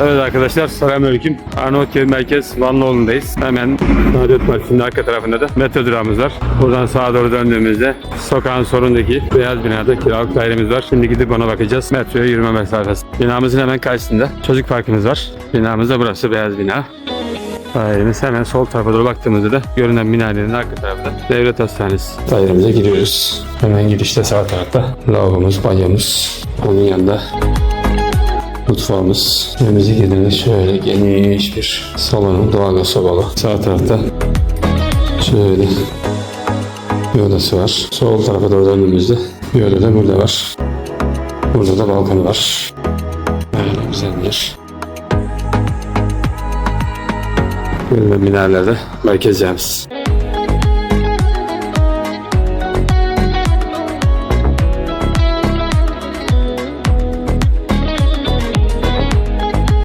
Evet arkadaşlar selamünaleyküm. Arnavutköy Merkez Vanlıoğlu'ndayız. Hemen Saadet Partisi'nin arka tarafında da metro durağımız var. Buradan sağa doğru döndüğümüzde sokağın sonundaki beyaz binada kiralık dairemiz var. Şimdi gidip ona bakacağız. Metroya yürüme mesafesi. Binamızın hemen karşısında çocuk parkımız var. Binamız da burası beyaz bina. Dairemiz hemen sol tarafa doğru baktığımızda da görünen minarenin arka tarafında devlet hastanesi. Dairemize giriyoruz. Hemen girişte sağ tarafta lavabomuz, banyomuz. Onun yanında mutfağımız. Önümüze girdiğimizde şöyle geniş bir salonun doğalgaz sobalı. Sağ tarafta şöyle bir odası var. Sol tarafa doğru döndüğümüzde bir oda da burada var. Burada da balkonu var. Böyle güzel bir yer. Görünen minareler de merkez camisi.